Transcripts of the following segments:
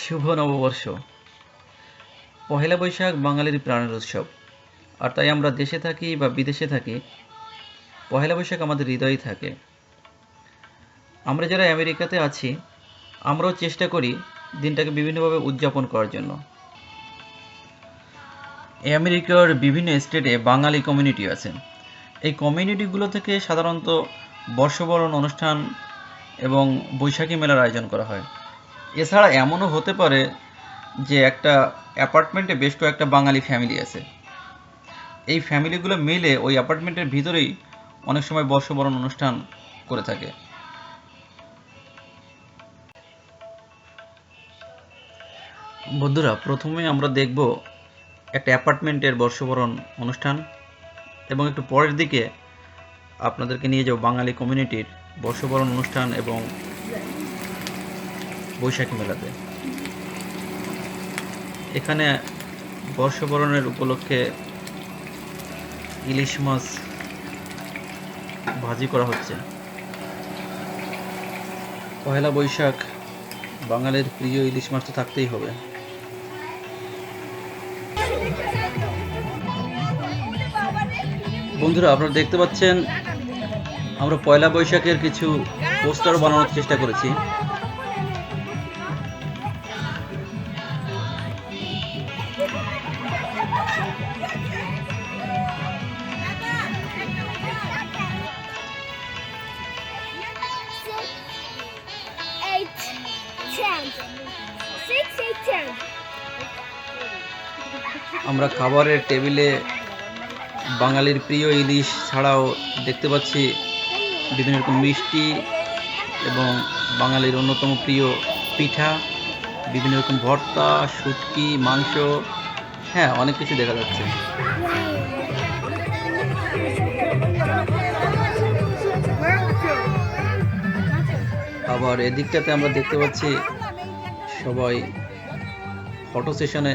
শুভ নববর্ষ। পহেলা বৈশাখ বাঙালির প্রাণের উৎসব। আর তাই আমরা দেশে থাকি বা বিদেশে থাকি, পহেলা বৈশাখ আমাদের হৃদয়েই থাকে। আমরা যারা আমেরিকাতে আছি, আমরাও চেষ্টা করি দিনটাকে বিভিন্নভাবে উদযাপন করার জন্য। আমেরিকার বিভিন্ন স্টেটে বাঙালি কমিউনিটি আছে। এই কমিউনিটিগুলো থেকে সাধারণত বর্ষবরণ অনুষ্ঠান এবং বৈশাখী মেলার আয়োজন করা হয়। এছাড়া এমনও হতে পারে যে একটা অ্যাপার্টমেন্টে বেশ কয়েকটা বাঙালি ফ্যামিলি আছে। এই ফ্যামিলিগুলো মিলে ওই অ্যাপার্টমেন্টের ভিতরেই অনেক সময় বর্ষবরণ অনুষ্ঠান করে থাকে। বন্ধুরা, প্রথমে আমরা দেখব একটা অ্যাপার্টমেন্টের বর্ষবরণ অনুষ্ঠান এবং একটু পরের দিকে আপনাদেরকে নিয়ে যাব বাঙালি কমিউনিটির বর্ষবরণ অনুষ্ঠান এবং বৈশাখী মেলাতে। এখানে বর্ষবরণের উপলক্ষে ইলিশ মাছ ভাজি করা হচ্ছে। পহেলা বৈশাখ, বাঙালির প্রিয় ইলিশ মাছ তো থাকতেই হবে। বন্ধুরা, আপনারা দেখতে পাচ্ছেন, আমরা পয়লা বৈশাখের কিছু পোস্টার বানানোর চেষ্টা করেছি। আমরা খাবারের টেবিলে বাঙালির প্রিয় ইলিশ ছাড়াও দেখতে পাচ্ছি বিভিন্ন রকম মিষ্টি এবং বাঙালির অন্যতম প্রিয় পিঠা, বিভিন্ন রকম ভর্তা, শুটকি, মাংস। হ্যাঁ অনেক কিছু দেখা যাচ্ছে। আবার এদিকটাতে আমরা দেখতে পাচ্ছি সবাই ফটো সেশনে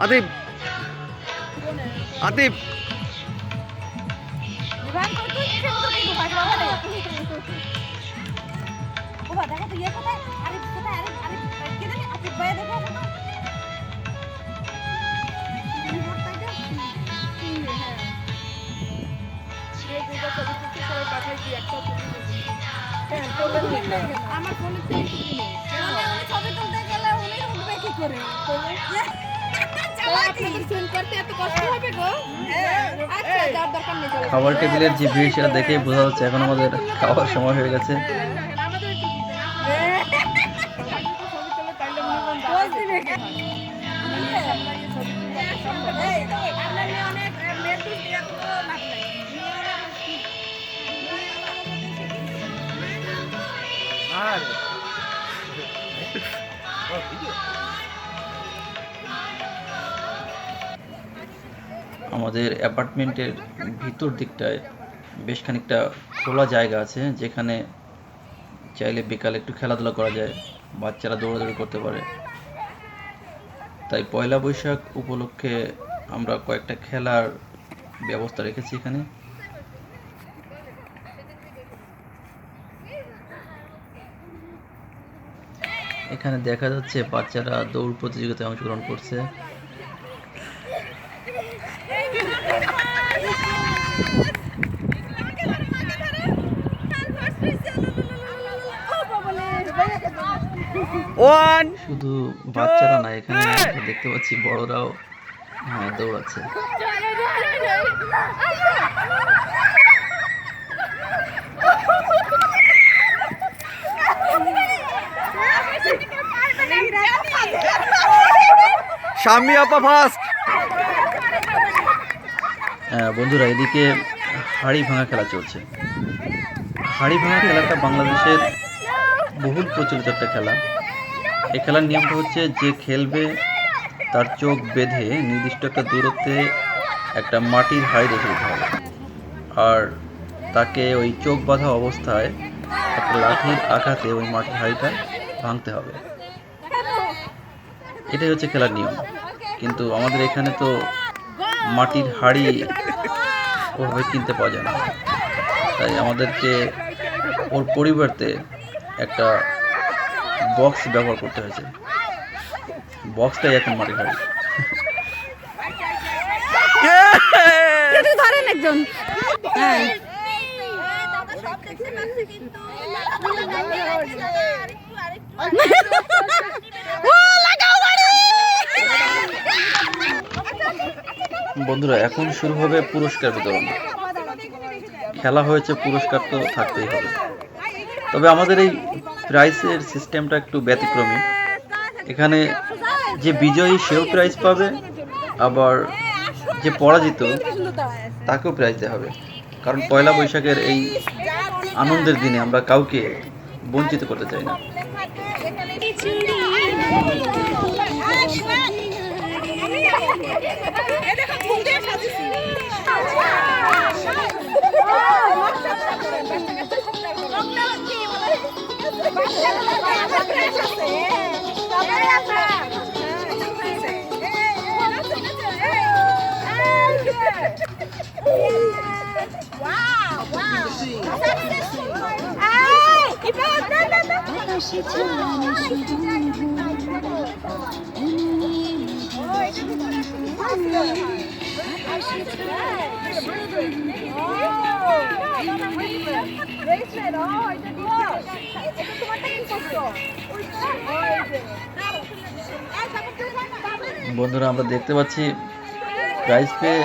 আদিব আদিব আমার ফোনে ছবি তুলতে গেলে উনি উঠবে কি করে? খাবার টেবিলের যে ভিড় সেটা দেখেই বোঝা যাচ্ছে এখন আমাদের খাওয়ার সময় হয়ে গেছে। আমাদের অ্যাপার্টমেন্টের ভিতর দিকটায় বেশ খানিকটা খোলা জায়গা আছে, যেখানে চাইলে বিকালে একটু খেলাধুলা করা যায়, বাচ্চারা দৌড়াদৌড়ি করতে পারে। তাই পয়লা বৈশাখ উপলক্ষে আমরা কয়েকটা খেলার ব্যবস্থা রেখেছি এখানে। এখানে দেখা যাচ্ছে বাচ্চারা দৌড় প্রতিযোগিতায় অংশগ্রহণ করছে। শুধু বাচ্চারা না এখানে দেখতে পাচ্ছি বড়রাও হ্যাঁ দৌড়াচ্ছে। শাম্মী আপা ফার্স্ট বন্ধুরা, এদিকে হাড়ি ভাঙা খেলা চলছে। হাড়ি ভাঙা খেলাটা বাংলাদেশের বহুল প্রচলিত একটা খেলা। এই খেলার নিয়মটা হচ্ছে, যে খেলবে তার চোখ বেঁধে নির্দিষ্ট একটা দূরত্বে একটা মাটির হাড়ি রেখে দিতে হবে। আর তাকে ওই চোখ বাঁধা অবস্থায় একটা লাঠির আঘাতে ওই মাটির হাড়িটা ভাঙতে হবে। এটাই হচ্ছে খেলার নিয়ম। কিন্তু আমাদের এখানে তো মাটির হাড়ি ওভাবে কিনতে পাওয়া যায় না তাই আমাদেরকে ওর পরিবর্তে একটা বক্স ব্যবহার করতে হয়েছে বক্সটাই এখন মাটির হাড়ি ধরেন একজন হ্যাঁ বন্ধুরা, এখন শুরু হবে পুরস্কার বিতরণ। খেলা হয়েছে, পুরস্কার তো থাকতেই হবে। তবে আমাদের এই প্রাইসের সিস্টেমটা একটু ব্যতিক্রমী। এখানে যে বিজয়ী, সেও প্রাইজ পাবে, আবার যে পরাজিত, তাকেও প্রাইজ দেওয়া হবে। কারণ পয়লা বৈশাখের এই আনন্দের দিনে আমরা কাউকে বঞ্চিত করতে চাই না। Ninguém faz isso. বন্ধুরা আমরা দেখতে পাচ্ছি প্রাইজ পেয়ে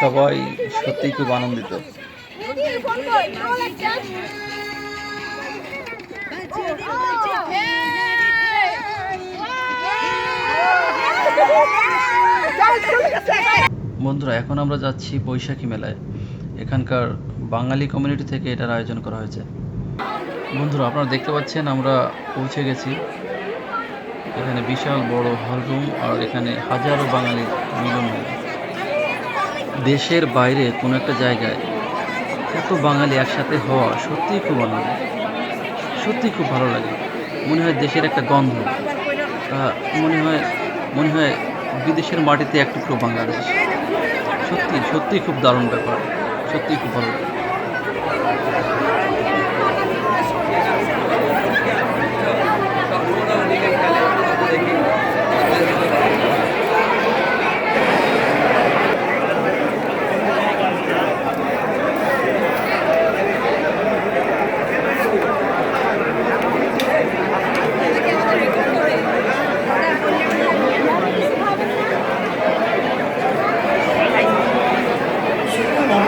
সবাই সত্যিই খুব আনন্দিত। বন্ধুরা, এখন আমরা যাচ্ছি বৈশাখী মেলায়। এখানকার বাঙালি কমিউনিটি থেকে এটার আয়োজন করা হয়েছে। বন্ধুরা, আপনারা দেখতে পাচ্ছেন আমরা পৌঁছে গেছি। এখানে বিশাল বড় হল রুম আর এখানে হাজারো বাঙালির মিলন মেলা দেশের বাইরে কোনো একটা জায়গায় এত বাঙালি একসাথে হওয়া সত্যিই খুব আনন্দ সত্যিই খুব ভালো লাগে। মনে হয় দেশের একটা গন্ধ। মনে হয় মনে হয় বিদেশের মাটিতে এক টুকরো বাংলাদেশ। সত্যি, সত্যিই খুব দারুণ ব্যাপার। সত্যিই খুব ভালো লাগে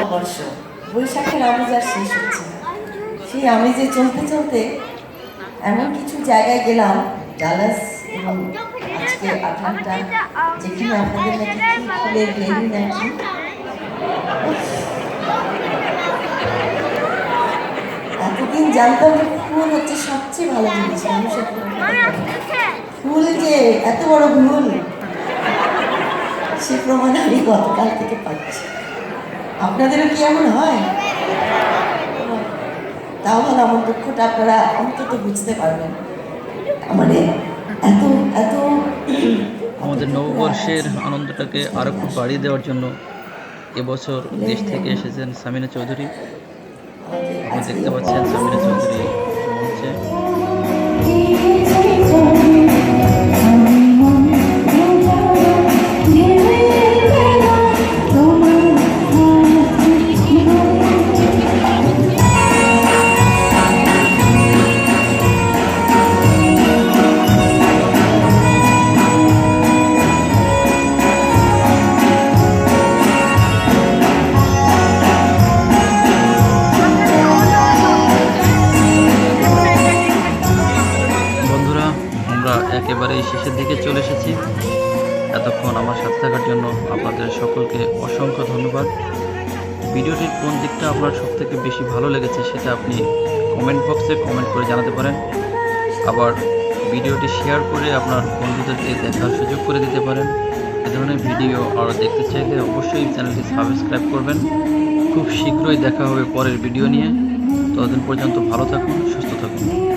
শুভ নববর্ষ বৈশাখের আমেজ আর শেষ হচ্ছে। সেই আমেজে চলতে চলতে এমন কিছু জায়গায় গেলাম, ডালাস এবং আজকে আটলান্টা যেখানে আপনাদের নাকি কি ফুলের বেরি নাকি। এতদিন জানতাম যে ফুল হচ্ছে সবচেয়ে ভালো জিনিস, মানুষের ফুল যে এত বড় ভুল, সে প্রমাণ আমি গতকাল থেকে পাচ্ছি। আপনাদেরও কি এমন হয়? তাহলে আমার দুঃখটা আপনারা অন্তত বুঝতে পারবেন। মানে এত এত আমাদের নববর্ষের আনন্দটাকে আরও একটু বাড়িয়ে দেওয়ার জন্য এবছর দেশ থেকে এসেছেন সামিনা চৌধুরী। আপনি দেখতে পাচ্ছেন সামিনা চৌধুরী মঞ্চে একেবারেই শেষের দিকে চলে এসেছি। এতক্ষণ আমার সাথে থাকার জন্য আপনাদের সকলকে অসংখ্য ধন্যবাদ। ভিডিওটির কোন দিকটা আপনার সব থেকে বেশি ভালো লেগেছে সেটা আপনি কমেন্ট বক্সে কমেন্ট করে জানাতে পারেন। আবার ভিডিওটি শেয়ার করে আপনার বন্ধুদেরকে দেখার সুযোগ করে দিতে পারেন। এ ধরনের ভিডিও আরও দেখতে চাইলে অবশ্যই চ্যানেলটি সাবস্ক্রাইব করবেন। খুব শীঘ্রই দেখা হবে পরের ভিডিও নিয়ে। ততদিন পর্যন্ত ভালো থাকুন, সুস্থ থাকুন।